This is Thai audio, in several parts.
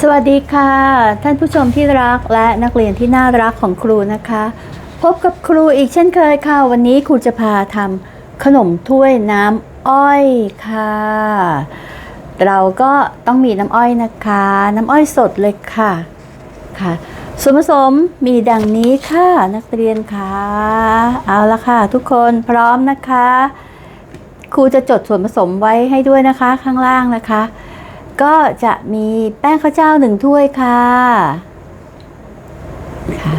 สวัสดีค่ะ ท่านผู้ชมที่รักและนักเรียนที่น่ารักของครูนะคะ พบกับครูอีกเช่นเคยค่ะ วันนี้ครูจะพาทำขนมถ้วยน้ำอ้อยค่ะ เราก็ต้องมีน้ำอ้อยนะคะ น้ำอ้อยสดเลยค่ะค่ะส่วนผสมมีดังนี้ค่ะนักเรียนค่ะ เอาละค่ะ ทุกคนพร้อมนะคะ ครูจะจดส่วนผสมไว้ให้ด้วยนะคะข้างล่างนะคะ ก็จะมีแป้งข้าวเจ้าหนึ่งถ้วยค่ะค่ะ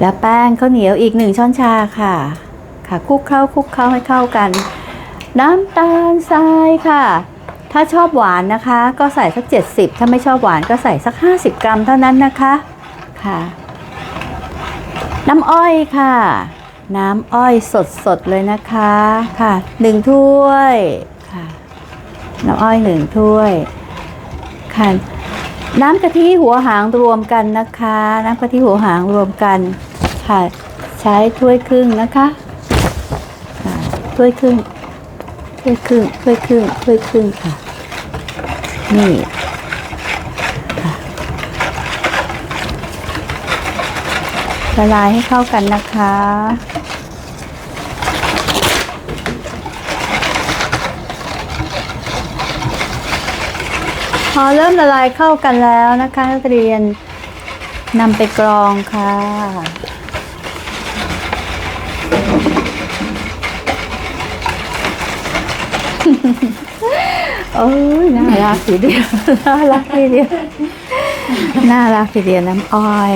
แล้วแป้งข้าวเหนียวอีกหนึ่งช้อนชาค่ะ ค่ะคลุกเข้าคลุกเข้าให้เข้ากัน น้ำตาลทรายค่ะ ถ้าชอบหวานนะคะ ก็ใส่สัก 70 ถ้าไม่ชอบหวานก็ใส่สัก 50 กรัมเท่านั้นนะคะค่ะ น้ำอ้อยค่ะ น้ำอ้อยสดๆเลยนะคะค่ะหนึ่งถ้วย น้ำอ้อยหนึ่งถ้วยค่ะน้ำกะทิหัวหางรวมกันนะคะ น้ำกะทิหัวหางรวมกันค่ะใช้ถ้วยครึ่งนะคะค่ะถ้วยครึ่งถ้วยครึ่งถ้วยครึ่งถ้วยครึ่งค่ะ นี่ค่ะละลายให้เข้ากันนะคะ พอเริ่มละลายเข้ากันแล้วนะคะนักเรียนนำไปกรองค่ะ โอ้ยน่ารักทีเดียวน่ารักทีเดียวน่ารักทีเดียวน้ำอ้อย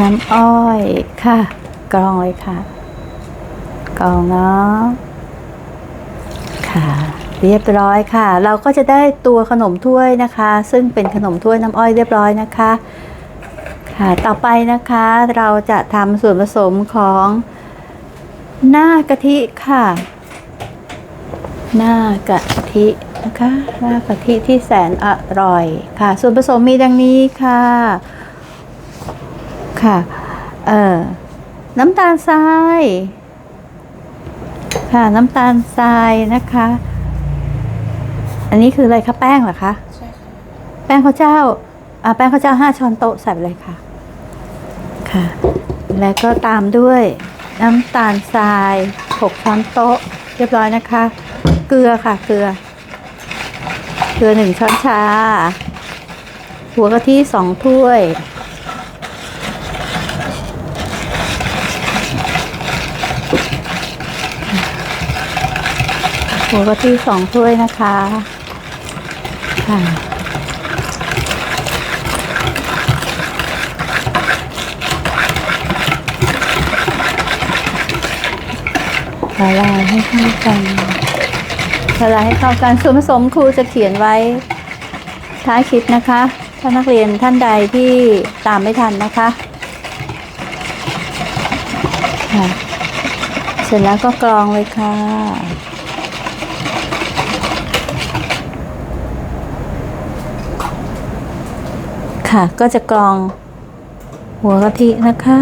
น้ำอ้อยค่ะ กรองเลยค่ะ กรองเนาะค่ะ เรียบร้อยค่ะ เราก็จะได้ตัวขนมถ้วยนะคะ ซึ่งเป็นขนมถ้วยน้ำอ้อยเรียบร้อยนะคะค่ะต่อไปนะคะเราจะทำส่วนผสมของหน้ากะทิค่ะ หน้ากะทินะคะหน้ากะทิที่แสนอร่อยค่ะ ส่วนผสมมีดังนี้ค่ะค่ะเอ่อน้ำตาลทรายค่ะน้ำตาลทรายนะคะ อันนี้คืออะไรคะแป้งเหรอคะ ใช่ค่ะ แป้งข้าวเจ้าอ่าแป้งข้าวเจ้าห้าช้อนโต๊ะใส่ไปเลยค่ะ ค่ะ แล้วก็ตามด้วยน้ำตาลทรายหกช้อนโต๊ะ เรียบร้อยนะคะ เกลือค่ะ เกลือ เกลือหนึ่งช้อนชา หัวกะทิสองถ้วย หัวกะทิสองถ้วยนะคะ ค่ะละลายให้เข้ากันละลายให้เข้ากันส่วนผสมครูจะเขียนไว้ท้ายคลิปนะคะ ถ้านักเรียนท่านใดที่ตามไม่ทันนะคะค่ะเสร็จแล้วก็กรองเลยค่ะ ค่ะ ก็จะกรองหัวกะทินะคะ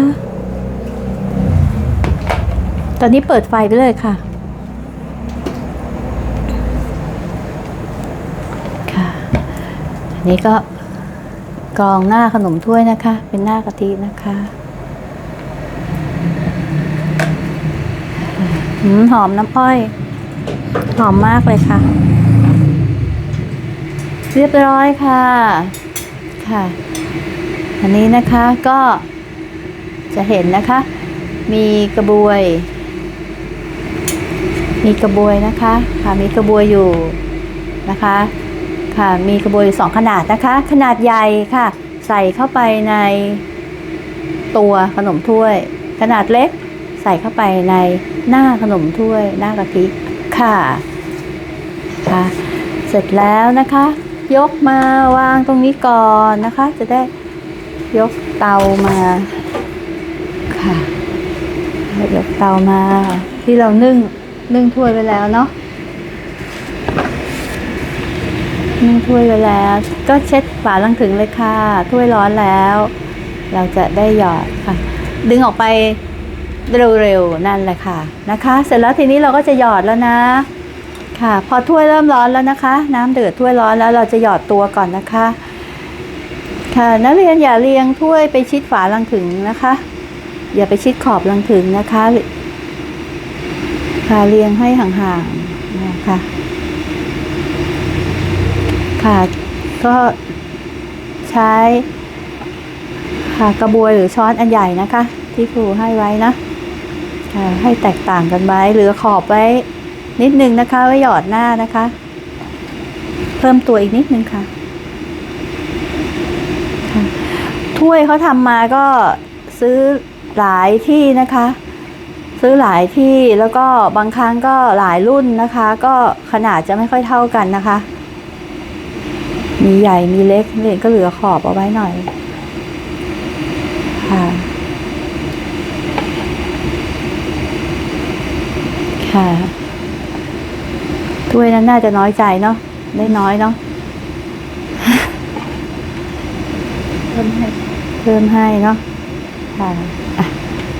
ตอนนี้เปิดไฟไปเลยค่ะค่ะอันนี้ก็กรองหน้าขนมถ้วยนะคะ เป็นหน้ากะทินะคะหอมน้ำอ้อย หอมมากเลยค่ะ เรียบร้อยค่ะ ค่ะ อันนี้นะคะก็จะเห็นนะคะ มีกระบวย มีกระบวยนะคะค่ะมีกระบวยอยู่นะคะค่ะมีกระบวยสองขนาดนะคะ ขนาดใหญ่ค่ะ ใส่เข้าไปในตัวขนมถ้วย ขนาดเล็กใส่เข้าไปในหน้าขนมถ้วย หน้ากะทิค่ะค่ะ เสร็จแล้วนะคะ ยกมาวางตรงนี้ก่อนนะคะ จะได้ยกเตามาค่ะยกเตามา ที่เรานึ่งนึ่งถ้วยไว้แล้วเนาะนึ่งถ้วยไว้แล้ว ก็เช็ดฝาลังถึงเลยค่ะถ้วยร้อนแล้ว เราจะได้หยอดค่ะ ดึงออกไปเร็วๆนั่นแหละค่ะนะคะ เสร็จแล้วทีนี้เราก็จะหยอดแล้วนะ ค่ะ พอถ้วยเริ่มร้อนแล้วนะคะ น้ำเดือดถ้วยร้อนแล้วเราจะหยอดตัวก่อนนะคะ ค่ะนักเรียนอย่าเรียงถ้วยไปชิดฝาลังถึงนะคะ อย่าไปชิดขอบลังถึงนะคะค่ะเรียงให้ห่างๆนะคะค่ะก็ใช้ค่ะกระบวยหรือช้อนอันใหญ่นะคะ ที่ครูให้ไว้นะ ค่ะให้แตกต่างกันไว้เหลือขอบไว้ นิดนึงนะคะไว้หยอดหน้านะคะ เพิ่มตัวอีกนิดนึงค่ะค่ะ ถ้วยเขาทำมาก็ซื้อหลายที่นะคะ ซื้อหลายที่แล้วก็บางครั้งก็หลายรุ่นนะคะ ก็ขนาดจะไม่ค่อยเท่ากันนะคะ มีใหญ่มีเล็กเล็กก็เหลือขอบเอาไว้หน่อยค่ะค่ะ ถ้วยนั้นน่าจะน้อยใจเนาะได้น้อยเนาะเพิ่มให้เพิ่มให้เนาะค่ะอะ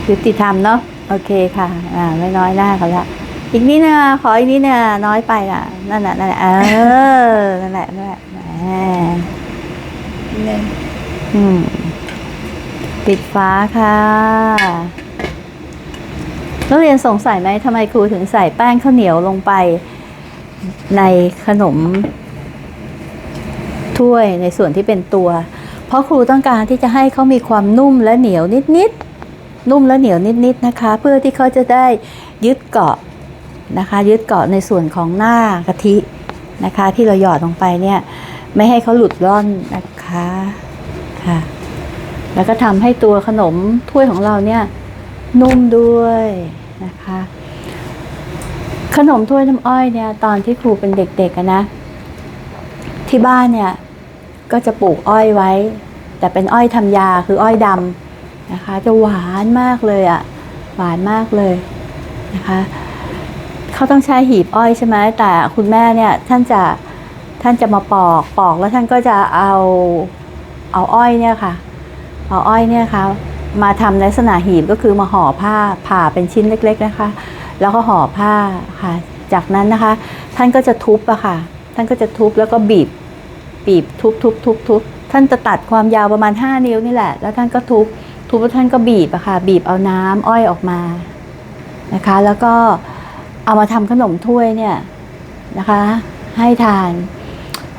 ยุติธรรมเนาะโอเคค่ะ อ่า ไม่น้อยหน้าเขาละอีกนิดนึงอะขออีกนิดนึงอะน้อยไปอะนั่นแหละนั่นแหละเออนั่นแหละนั่นแหละแหมหนึ่งอืมปิดฟ้าค่ะนักเรียนสงสัยไหมทำไมครูถึงใส่แป้งข้าวเหนียวลงไป ในขนม ถ้วยในส่วนที่เป็นตัว เพราะครูต้องการที่จะให้เขามีความนุ่มและเหนียวนิดๆนุ่มและเหนียวนิดๆนะคะ เพื่อที่เขาจะได้ยึดเกาะนะคะ ยึดเกาะในส่วนของหน้ากะทินะคะ ที่เราหยอดลงไปเนี่ย ไม่ให้เขาหลุดร่อนนะคะค่ะแล้วก็ทำให้ตัวขนมถ้วยของเราเนี่ยนุ่มด้วยนะคะ ขนมถ้วยน้ำอ้อยเนี่ยตอนที่ครูเป็นเด็กๆนะที่บ้านเนี่ยก็จะปลูกอ้อยไว้ แต่เป็นอ้อยทำยาคืออ้อยดำนะคะ จะหวานมากเลยอะหวานมากเลยนะคะเขาต้องใช้หีบอ้อยใช่ไหมแต่คุณแม่เนี่ยท่านจะท่านจะมาปอกปอกแล้วท่านก็จะเอาเอาอ้อยเนี่ยค่ะ เอาอ้อยเนี่ยค่ะมาทำในลักษณะหีบก็คือมาห่อผ้าผ่าเป็นชิ้นเล็ก ๆ นะคะ แล้วก็ห่อผ้าค่ะ จากนั้นนะคะ ท่านก็จะทุบอะค่ะ ท่านก็จะทุบแล้วก็บีบ บีบทุบทุบทุบทุบท่านจะตัดความยาวประมาณ 5 นิ้วนี่แหละ แล้วท่านก็ทุบ ทุบแล้วท่านก็บีบอะค่ะ บีบเอาน้ำอ้อยออกมานะคะ แล้วก็เอามาทำขนมถ้วยเนี่ยนะคะ ให้ทาน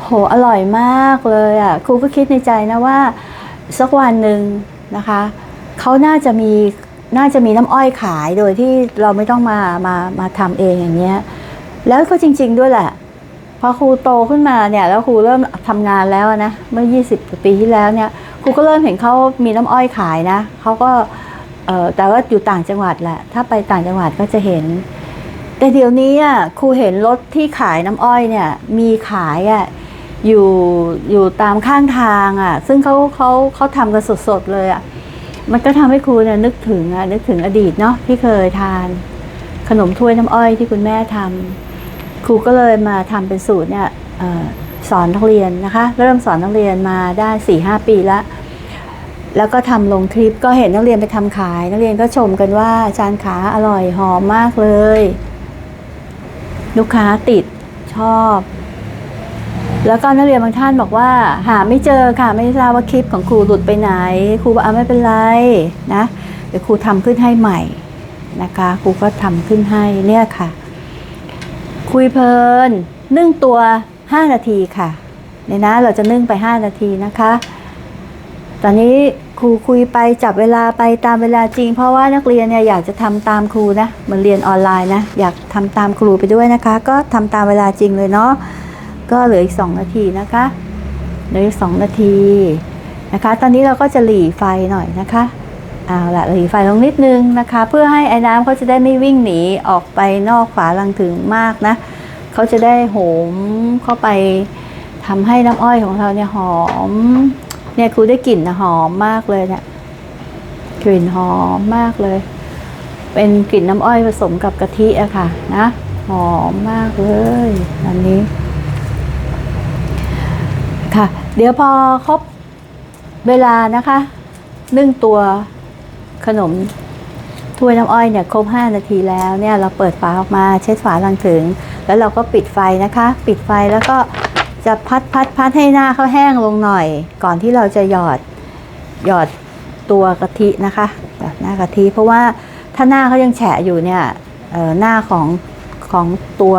โห อร่อยมากเลยอะครูก็คิดในใจนะว่าสักวันหนึ่งนะคะ เขาน่าจะมี น่าจะมีน้ำอ้อยขายโดยที่เราไม่ต้องมามามาทำเองอย่างเงี้ย แล้วก็จริง ๆ ด้วยแหละพอครูโตขึ้นมาเนี่ยแล้วครูเริ่มทำงานแล้วนะเมื่อ 20 ปีที่แล้วเนี่ยครูก็เริ่มเห็นเขามีน้ำอ้อยขายนะเขาก็เออแต่ว่าอยู่ต่างจังหวัดแหละถ้าไปต่างจังหวัดก็จะเห็น แต่เดี๋ยวนี้อะครูเห็นรถที่ขายน้ำอ้อยเนี่ยมีขายอะอยู่อยู่ตามข้างทางอะซึ่งเขาเขาเขาทำกันสดๆเลยอะ มันก็ทำให้ครูเนี่ยนึกถึงอะนึกถึงอดีตเนาะที่เคยทาน ขนมถ้วยน้ำอ้อยที่คุณแม่ทำครูก็เลยมาทำเป็นสูตรเนี่ยออสอนนักเรียนนะคะ เริ่มสอนนักเรียนมาได้สี่ห้าปีล้วแล้วก็ทำลงคลิปก็เห็นนักเรียนไปทำขาย นักเรียนก็ชมกันว่าจานขาอร่อยหอมมากเลย ลูกค้าติดชอบ แล้วก็นักเรียนบางท่านบอกว่า หาไม่เจอค่ะไม่ทราบว่าคลิปของครูหลุดไปไหน ครูบอกอะไม่เป็นไรนะเดี๋ยวครูทำขึ้นให้ใหม่นะคะครูก็ทำขึ้นให้เนี่ยค่ะ คุยเพลินนึ่งตัว 5 นาทีค่ะเนี่ยนะเราจะนึ่งไป 5 นาทีนะคะ ตอนนี้ครูคุยไปจับเวลาไปตามเวลาจริง เพราะว่านักเรียนเนี่ยอยากจะทำตามครูนะเหมันเรียนออนไลน์นะอยากทำตามครูไปด้วยนะคะ ก็ทำตามเวลาจริงเลยเนาะ ก็เหลืออีก 2 นาทีนะคะเหลืออีก2นาทีนะคะ ตอนนี้เราก็จะหลีไฟหน่อยนะคะเอาละหลีไฟลงนิดนึงนะคะ เพื่อให้ไอ้น้ำเขาจะได้ไม่วิ่งหนีออกไปนอกฝาลังถึงมากนะเขาจะได้โหมเข้าไปทำให้น้ำอ้อยของเราเนี่ยหอม เนี่ยครูได้กลิ่นนะหอมมากเลยเนี่ยกลิ่นหอมมากเลย เป็นกลิ่นน้ำอ้อยผสมกับกะทิอะค่ะนะหอมมากเลยอันนี้ เดี๋ยวพอครบเวลานะคะนึ่งตัวขนมถ้วยน้ำอ้อยเนี่ยครบ 5 นาทีแล้วเนี่ยเราเปิดฝาออกมาเช็ดฝาลังถึง แล้วเราก็ปิดไฟนะคะ ปิดไฟแล้วก็จะพัดพัดพัดให้หน้าเขาแห้งลงหน่อย ก่อนที่เราจะหยอดหยอดตัวกะทินะคะหยอดหน้ากะทิเพราะว่าถ้าหน้าเขายังแฉะอยู่เนี่ยหน้าของของตัว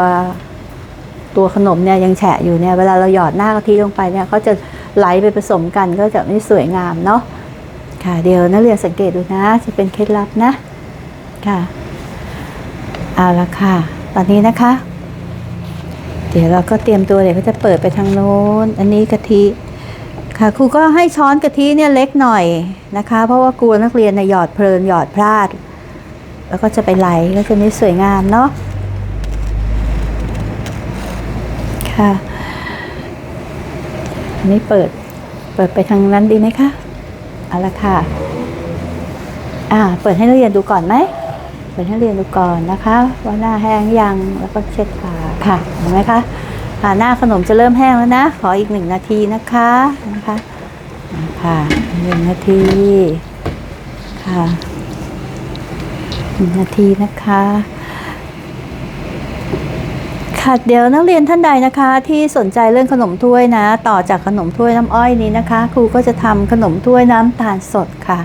ตัวขนมเนี่ยยังแฉะอยู่เนี่ยเวลาเราหยอดหน้ากะทิลงไปเนี่ยเขาจะไหลไปผสมกันก็จะไม่สวยงามเนาะค่ะเดี๋ยวนักเรียนสังเกตดูนะ จะเป็นเคล็ดลับนะค่ะเอาละค่ะ ตอนนี้นะคะ เดี๋ยวเราก็เตรียมตัวเดี๋ยวก็จะเปิดไปทางโน้น อันนี้กะทิค่ะครูก็ให้ช้อนกะทิเนี่ยเล็กหน่อยนะคะ เพราะว่ากลัวนักเรียนเนี่ยหยอดเพลินหยอดพลาด แล้วก็จะไปไหลก็จะไม่สวยงามเนาะ ค่ะอันนี้เปิด เปิดไปทางนั้นดีไหมคะเอาละค่ะ อ่า เปิดให้นักเรียนดูก่อนไหม เปิดให้เรียนดูก่อนนะคะ ว่าหน้าแห้งยัง แล้วก็เช็ดฝาค่ะ เห็นไหมคะค่ะหน้าขนมจะเริ่มแห้งแล้วนะ ขออีกหนึ่งนาทีนะคะ นะคะ ค่ะหนึ่งนาที ค่ะหนึ่งนาทีนะคะ ค่ะเดี๋ยวนักเรียนท่านใดนะคะที่สนใจเรื่องขนมถ้วยนะ ต่อจากขนมถ้วยน้ำอ้อยนี้นะคะ ครูก็จะทำขนมถ้วยน้ำตาลสดค่ะ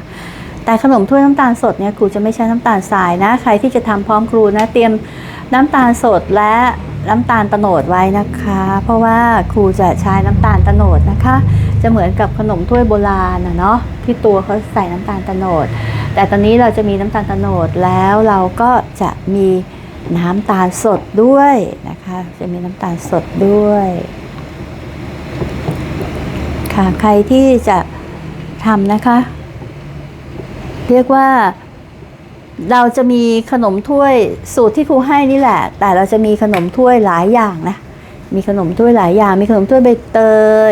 แต่ขนมถ้วยน้ำตาลสดเนี่ยครูจะไม่ใช้น้ำตาลทรายนะ ใครที่จะทำพร้อมครูนะ เตรียมน้ำตาลสดและน้ำตาลตโนดไว้นะคะ เพราะว่าครูจะใช้น้ำตาลตโนดนะคะ จะเหมือนกับขนมถ้วยโบราณนะเนาะที่ตัวเขาใส่น้ำตาลตโนด แต่ตอนนี้เราจะมีน้ำตาลตโนดแล้วเราก็จะมี น้ำตาลสดด้วยนะคะ จะมีน้ำตาลสดด้วย ค่ะใครที่จะทำนะคะ เรียกว่าเราจะมีขนมถ้วยสูตรที่ครูให้นี่แหละ แต่เราจะมีขนมถ้วยหลายอย่างนะ มีขนมถ้วยหลายอย่าง มีขนมถ้วยใบเต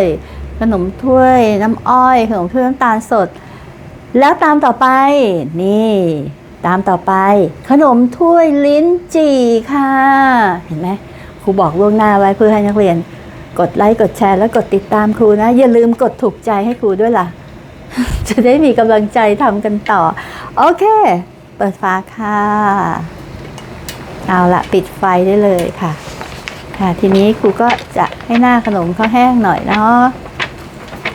ย ขนมถ้วยน้ำอ้อย ขนมถ้วยน้ำตาลสด แล้วตามต่อไปนี่ ตามต่อไปขนมถ้วยลิ้นจี่ค่ะ เห็นไหมครูบอกล่วงหน้าไว้เพื่อให้นักเรียน กดไลค์กดแชร์และกดติดตามครูนะ อย่าลืมกดถูกใจให้ครูด้วยล่ะ จะได้มีกำลังใจทำกันต่อ โอเค เปิดฝาค่ะ เอาละปิดไฟได้เลยค่ะ ค่ะทีนี้ครูก็จะให้หน้าขนมเขาแห้งหน่อยเนาะ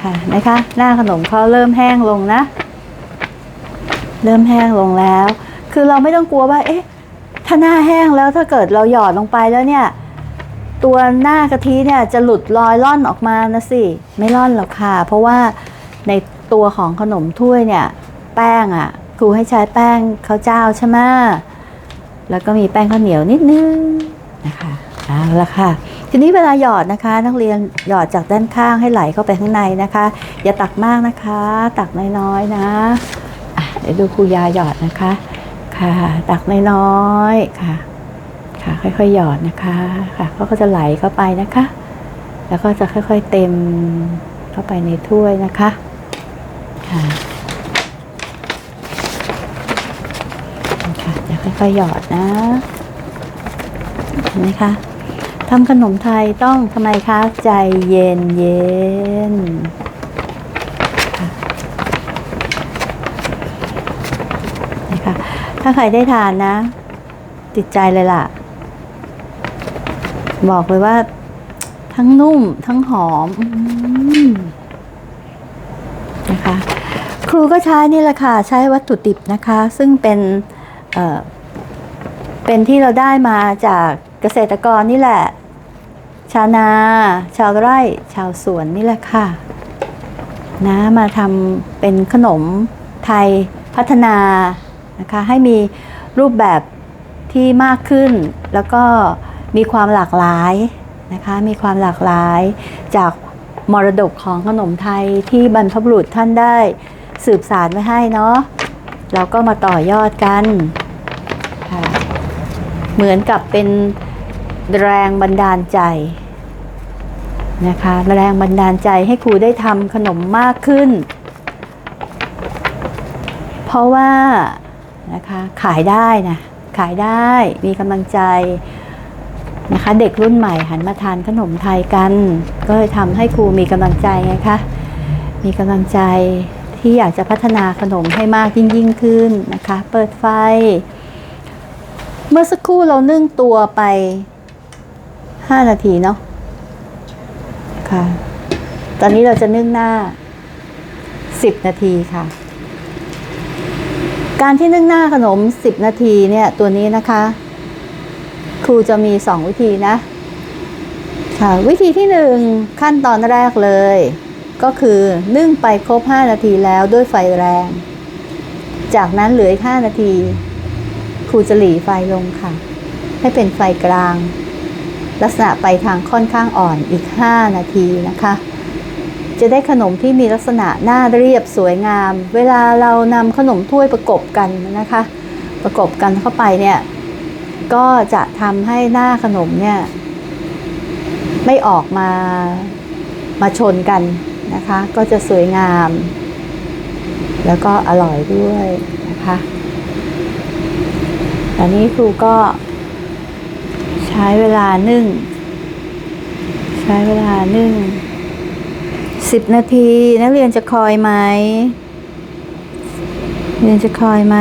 ค่ะนะคะหน้าขนมเขาเริ่มแห้งลงนะ เริ่มแห้งลงแล้ว คือเราไม่ต้องกลัวว่า เอ๊ะ ถ้าหน้าแห้งแล้วถ้าเกิดเราหยอดลงไปแล้วเนี่ย ตัวหน้ากะทิเนี่ยจะหลุดลอยล่อนออกมานะสิ ไม่ล่อนหรอกค่ะ เพราะว่าในตัวของขนมถ้วยเนี่ย แป้งอะ่ะ ครูให้ใช้แป้งข้าวเจ้าใช่ไหมแล้วก็มีแป้งข้าวเหนียวนิดนึงนะคะเอาละค่ะ ทีนี้เวลาหยอดนะคะ นักเรียนหยอดจากด้านข้างให้ไหลเข้าไปข้างในนะคะ อย่าตักมากนะคะ ตักน้อยๆนะอะ เดี๋ยวดูครูยาหยอดนะคะ ค่ะ ตักน้อยๆค่ะ ค่ะ ค่อยๆหยอดนะคะค่ะเขาก็จะไหลเข้าไปนะคะ แล้วก็จะค่อยๆเต็มเข้าไปในถ้วยนะคะ ค่ะค่ะจะค่อยๆหยอดนะเห็นไหมคะทำขนมไทยต้องทำไมคะ ใจเย็นเย็นค่ะนี่ค่ะ ถ้าใครได้ทานนะ ติดใจเลยล่ะ บอกเลยว่า ทั้งนุ่มทั้งหอมอมนะคะ ครูก็ใช้นี่แหละค่ะ ใช้วัตถุดิบนะคะ ซึ่งเป็นเเป็นที่เราได้มาจากเกษตรกรนี่แหละ ชาวนา ชาวไร่ ชาวสวนนี่แหละค่ะ นะมาทำเป็นขนมไทยพัฒนา นะคะให้มีรูปแบบที่มากขึ้น แล้วก็มีความหลากหลายนะคะมีความหลากหลายจากมรดกของขนมไทยที่บรรพบุรุษท่านได้สืบสารไว้ให้เนาะเราก็มาต่อยอดกันค่ะเหมือนกับเป็นแรงบันดาลใจนะคะแรงบันดาลใจให้ครูได้ทำขนมมากขึ้น เพราะว่า นะคะขายได้นะขายได้มีกำลังใจนะคะเด็กรุ่นใหม่หันมาทานขนมไทยกัน ก็เลยทำให้ครูมีกำลังใจไงคะมีกำลังใจที่อยากจะพัฒนาขนมให้มากยิ่งยิ่งขึ้นนะคะ เปิดไฟ เมื่อสักครู่เรานึ่งตัวไปห้านาทีเนาะค่ะ ตอนนี้เราจะนึ่งหน้าสิบนาทีค่ะ การที่นึ่งหน้าขนมสิบนาทีเนี่ยตัวนี้นะคะ ครูจะมีสองวิธีนะค่ะวิธีที่หนึ่งขั้นตอนแรกเลย ก็คือนึ่งไปครบ 5 นาทีแล้วด้วยไฟแรง จากนั้นเหลืออีก5นาที ครูจะหลีไฟลงค่ะ ให้เป็นไฟกลาง ลักษณะไปทางค่อนข้างอ่อนอีก 5 นาทีนะคะ จะได้ขนมที่มีลักษณะหน้าเรียบสวยงาม เวลาเรานำขนมถ้วยประกบกันนะคะ ประกบกันเข้าไปเนี่ยก็จะทำให้หน้าขนมเนี่ยไม่ออกมามาชนกันนะคะ ก็จะสวยงาม แล้วก็อร่อยด้วยนะคะอันนี้ครูก็ใช้เวลานึ่ง ใช้เวลานึ่ง สิบนาทีนักเรียนจะคอยไหมนักเรียนจะคอยไหม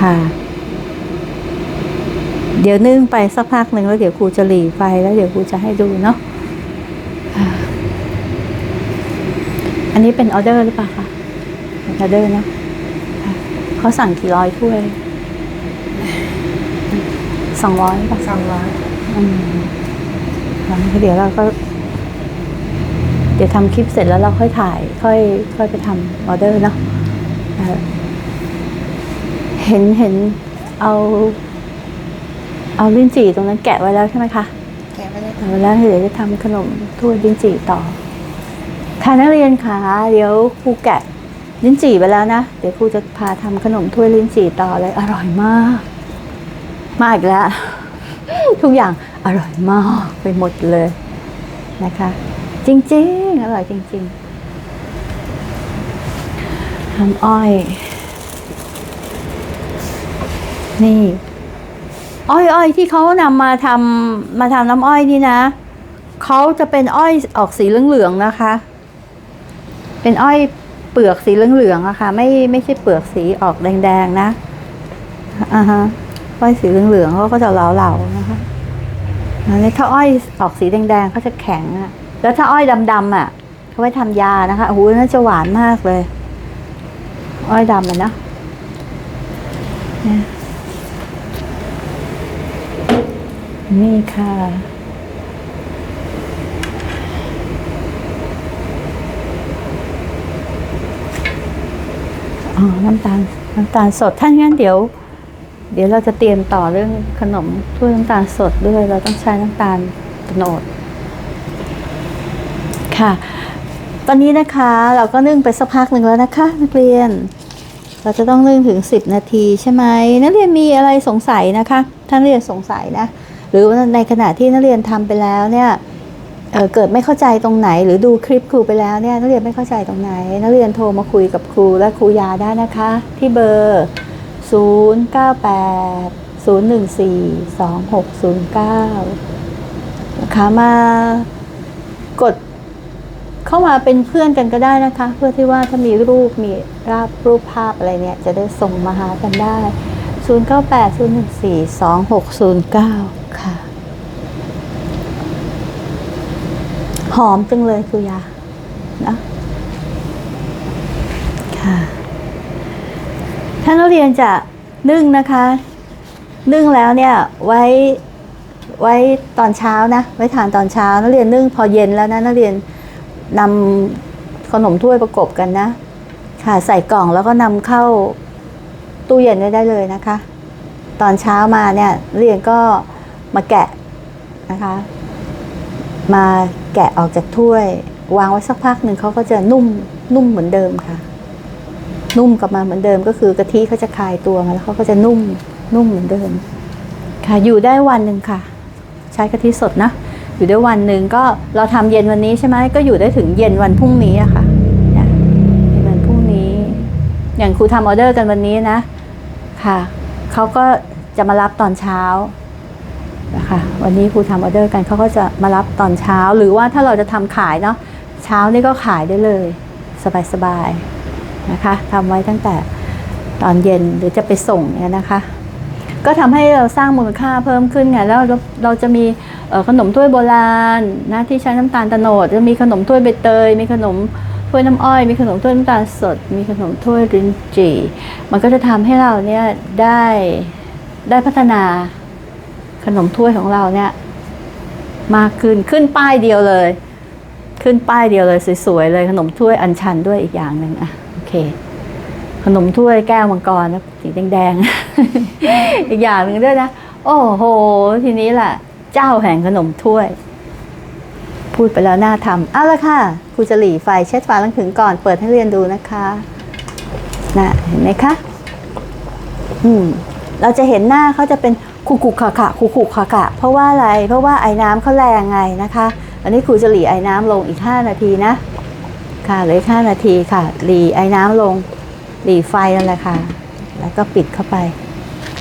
ค่ะ เดี๋ยวนึ่งไปสักพักหนึ่งแล้วเดี๋ยวครูจะหลีไฟแล้วเดี๋ยวครูจะให้ดูเนาะอ่าอันนี้เป็นออเดอร์หรือเปล่าคะเป็นออเดอร์เนาะอ่าเขาสั่งกี่ร้อยถ้วยสองร้อยป่ะสองร้อยอืม แล้วเดี๋ยวเราก็ เดี๋ยวทำคลิปเสร็จแล้วเราค่อยถ่าย ค่อย ค่อยไปทำออเดอร์เนาะเออเห็นเห็นเอา เอาลิ้นจี่ตรงนั้นแกะไว้แล้วใช่ไหมคะแกะไปเลยแกะไว้แล้วเดี๋ยวจะทำขนมถ้วยลิ้นจี่ต่อค่ะนักเรียนคะเดี๋ยวครูแกะลิ้นจี่ไปแล้วนะ เดี๋ยวครูจะพาทำขนมถ้วยลิ้นจี่ต่อเลย อร่อยมาก มากอีกแล้ว ทุกอย่าง อร่อยมากไปหมดเลยนะคะ จริงๆ อร่อยจริงๆน้ำอ้อย นี่ อ้อยอ้อยที่เขานำมาทำมาทำน้ำอ้อยนี่นะเขาจะเป็นอ้อยออกสีเหลืองๆนะคะ เป็นอ้อยเปลือกสีเหลืองๆอะค่ะ ไม่ไม่ใช่เปลือกสีออกแดงๆนะอ่าฮะอ้อยสีเหลืองๆเขาก็จะเหลาๆนะคะ อันนี้ถ้าอ้อยออกสีแดงๆเขาจะแข็งอะแล้วถ้าอ้อยดำๆอะเขาไว้ทำยานะคะโอ้โหน่าจะหวานมากเลย อ้อยดำเลยนะนี่ยนี่ค่ะ อ๋อ น้ำตาล น้ำตาลสด ถ้างั้นเดี๋ยว เดี๋ยวเราจะเตรียมต่อเรื่องขนมถ้วยน้ำตาลสดด้วย เราต้องใช้น้ำตาลโตนดค่ะ ตอนนี้นะคะเราก็นึ่งไปสักพักหนึ่งแล้วนะคะ นักเรียน เราจะต้องนึ่งถึง 10 นาทีใช่ไหมนักเรียนมีอะไรสงสัยนะคะถ้านเรียนสงสัยนะหรือว่าในขณะที่นักเรียนทำไปแล้วเนี่ยเเกิดไม่เข้าใจตรงไหน หรือดูคลิปครูไปแล้วเนี่ยนักเรียนไม่เข้าใจตรงไหน นักเรียนโทรมาคุยกับครูและครูยาได้นะคะ ที่เบอร์ 0 9 8 0 1 4 2 6 0 9 นะคะมากดเข้ามาเป็นเพื่อนกันก็ได้นะคะ เพื่อที่ว่าถ้ามีรูปมีราบรูปภาพอะไรเนี่ย จะได้ส่งมาหากันได้ 0 9 8 0 1 4 2 6 0 9 ค่ะ หอมจังเลยคุยานะค่ะ ถ้านักเรียนจะนึ่งนะคะ นึ่งแล้วเนี่ยไว้ไว้ตอนเช้านะ ไว้ทานตอนเช้า นักเรียนนึ่งพอเย็นแล้วนะนักเรียนนำขนมถ้วยประกบกันนะ ค่ะใส่กล่องแล้วก็นำเข้าตู้เย็นไว้ได้เลยนะคะ ตอนเช้ามาเนี่ยเรียนก็มาแกะนะคะ มาแกะออกจากถ้วย วางไว้สักพักหนึ่งเขาก็จะนุ่มนุ่มเหมือนเดิมค่ะ นุ่มกลับมาเหมือนเดิมก็คือกะทิเขาจะคลายตัวมาแล้วเขาก็จะนุ่มนุ่มเหมือนเดิม ค่ะอยู่ได้วันหนึ่งค่ะ ใช้กะทิสดนะ อยู่ได้วันหนึ่งก็เราทำเย็นวันนี้ใช่ไหมก็อยู่ได้ถึงเย็นวันพรุ่งนี้อะค่ะเนี่ยวันพรุ่งนี้ อย่างครูทำออเดอร์กันวันนี้นะ ค่ะเขาก็จะมารับตอนเช้านะคะวันนี้ครูทำออเดอร์กันเขาก็จะมารับตอนเช้า หรือว่าถ้าเราจะทำขายเนาะเช้านี่ก็ขายได้เลย สบายๆ นะคะทำไว้ตั้งแต่ตอนเย็นหรือจะไปส่งเนี่ยนะคะ ก็ทำให้เราสร้างมูลค่าเพิ่มขึ้นไงแล้วเราเราจะมีขนมถ้วยโบราณนะที่ใช้น้ำตาลโตโนดจะมีขนมถ้วยใบเตย มีขนมถ้วยน้ำอ้อย มีขนมถ้วยน้ำตาลสด มีขนมถ้วยรินจีมันก็จะทำให้เราเนี่ยได้ได้พัฒนาขนมถ้วยของเราเนี่ยมากขึ้นขึ้นป้ายเดียวเลย ขึ้นป้ายเดียวเลยสวยๆเลยขนมถ้วยอัญชันด้วยอีกอย่างหนึ่งอะ เค ขนมถ้วยแก้วมังกรนะสีแดงๆ อีกอย่างหนึ่งด้วยนะ โอ้โห ทีนี้แหละเจ้าแห่งขนมถ้วย พูดไปแล้วน่าทำเอาละค่ะครูจะหลีไฟเช็ดฝาลังถึงก่อนเปิดให้เรียนดูนะคะนะเห็นไหมคะอืมเราจะเห็นหน้าเขาจะเป็นคุกคุกขะขะคุกคุกขะขะเพราะว่าอะไรเพราะว่าไอ้น้ำเขาแรงไงนะคะ อันนี้ครูจะหลีไอ้น้ำลงอีก 5 นาทีนะ ค่ะเหลย5นาทีค่ะหลีไอ้น้ำลงหลีไฟนั่นแหละค่ะ แล้วก็ปิดเข้าไป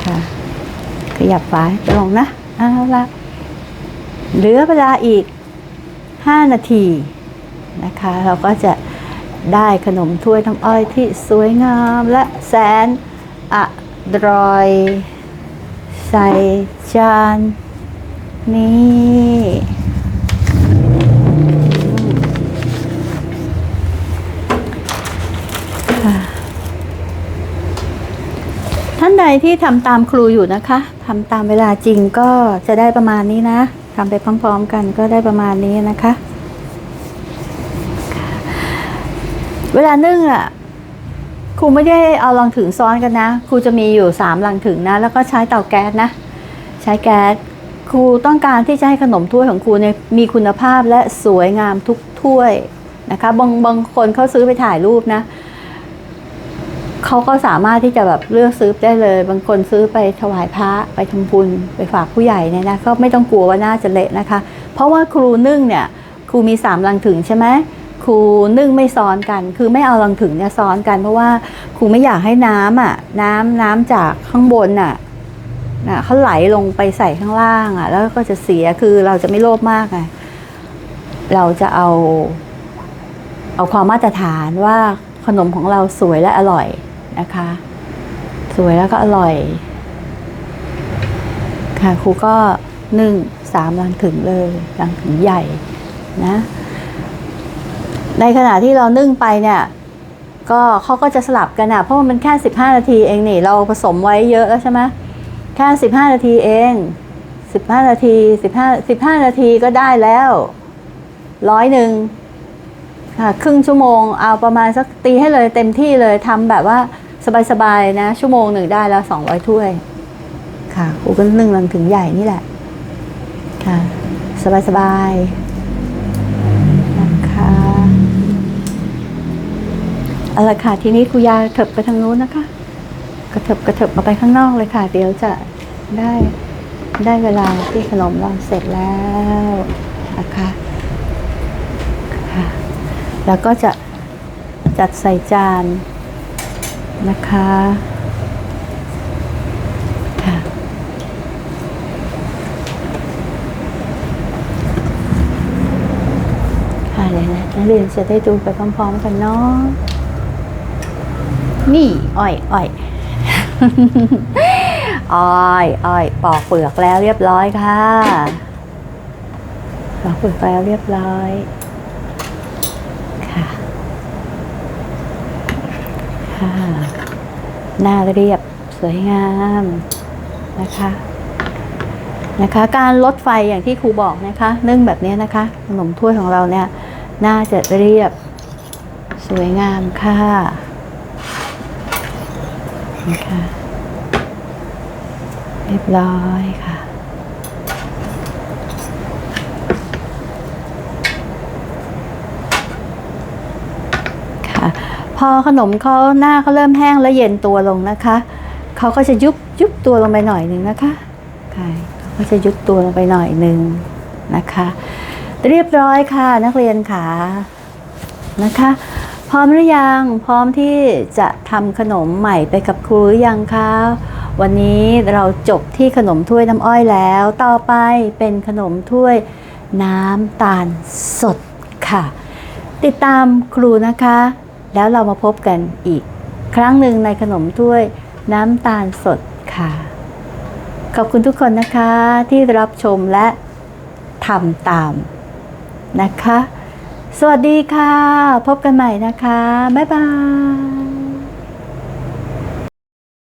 ค่ะ ขยับฝาลงนะเอาละเหลือเวลาอีก5นาทีนะคะ เราก็จะได้ขนมถ้วยน้ำอ้อยที่สวยงามและแสนอร่อยใส่จานนี่ ใดที่ทำตามครูอยู่นะคะทำตามเวลาจริงก็จะได้ประมาณนี้นะทำไปพร้อม ๆ กันก็ได้ประมาณนี้นะคะ เวลานึ่งอะครูไม่ได้เอาลังถึงซ้อนกันนะ ครูจะมีอยู่สามลังถึงนะ แล้วก็ใช้เตาแก๊สนะ ใช้แก๊สครูต้องการที่จะให้ขนมถ้วยของครูเนี่ยมีคุณภาพและสวยงามทุกถ้วยนะคะบางบางคนเขาซื้อไปถ่ายรูปนะ เขาก็สามารถที่จะแบบเลือกซื้อได้เลย บางคนซื้อไปถวายพระไปทำบุญไปฝากผู้ใหญ่เนี่ยนะก็ไม่ต้องกลัวว่าน่าจะเละนะคะ เพราะว่าครูนึ่งเนี่ยครูมีสามลังถึงใช่ไหมครูนึ่งไม่ซ้อนกัน คือไม่เอาลังถึงเนี่ยซ้อนกัน เพราะว่าครูไม่อยากให้น้ำอะน้ำน้ำจากข้างบนน่ะนะเขาไหลลงไปใส่ข้างล่างอะ แล้วก็จะเสียคือเราจะไม่โลภมากไงเราจะเอา เอาความมาตรฐานว่าขนมของเราสวยและอร่อย นะคะ สวยแล้วก็อร่อย ค่ะครูก็นึ่งสามลังถึงเลยลังถึงใหญ่นะ ในขณะที่เรานึ่งไปเนี่ยก็เขาก็จะสลับกันอะเพราะมันแค่ 15 นาทีเองนี่ เราผสมไว้เยอะแล้วใช่ไหมแค่ 15 นาทีเอง 15 นาที 15 15 นาทีก็ได้แล้วร้อยหนึ่งค่ะ ครึ่งชั่วโมงเอาประมาณสักตีให้เลยเต็มที่เลยทำแบบว่า สบายๆนะ ชั่วโมงหนึ่งได้แล้ว200ถ้วย ค่ะครูก็นึ่งลังถึงใหญ่นี่แหละ ค่ะ สบายๆนะคะเอาละค่ะ ทีนี้ครูยาเถิบไปทางนู้นนะคะ กระเถิบกระเถิบมาไปข้างนอกเลยค่ะ เดี๋ยวจะได้ได้เวลาที่ขนมเราเสร็จแล้วนะคะค่ะ แล้วก็จะจัดใส่จาน นะคะค่ะค่ะเดี๋ยวนะนักเรียนจะได้ดูไปพร้อมๆกันเนาะนี่อ้อยอ้อยอ้อยอ้อยปอกเปลือกแล้วเรียบร้อยค่ะปอกเปลือกแล้วเรียบร้อย ค่ะ ค่ะ หน้าเรียบสวยงามนะคะนะคะ การลดไฟอย่างที่ครูบอกนะคะนึ่งแบบนี้นะคะขนมถ้วยของเราเนี่ยน่าจะเรียบสวยงามค่ะนะคะเรียบร้อยค่ะ ค่ะ พ อขนมเขาหน้าเขาเริ่มแห้งและเย็นตัวลงนะคะเขาก็จะยุบยุบตัวลงไปหน่อยหนึ่งนะคะค่เขาก็จะยุบตัวลงไปหน่อยหนึ่งนะคะ เรียบร้อยค่ะนักเรียนค่ะนะคะ พร้อมหรือยังพร้อมที่จะทำขนมใหม่ไปกับครูหรือยังคะวันนี้เราจบที่ขนมถ้วยน้ำอ้อยแล้ว ต่อไปเป็นขนมถ้วยน้ำตาลสดค่ะ ติดตามครูนะคะ แล้วเรามาพบกันอีก ครั้งหนึ่งในขนมถ้วยน้ำตาลสดค่ะ ขอบคุณทุกคนนะคะที่รับชมและทำตามนะคะ สวัสดีค่ะ พบกันใหม่นะคะ บ๊ายบาย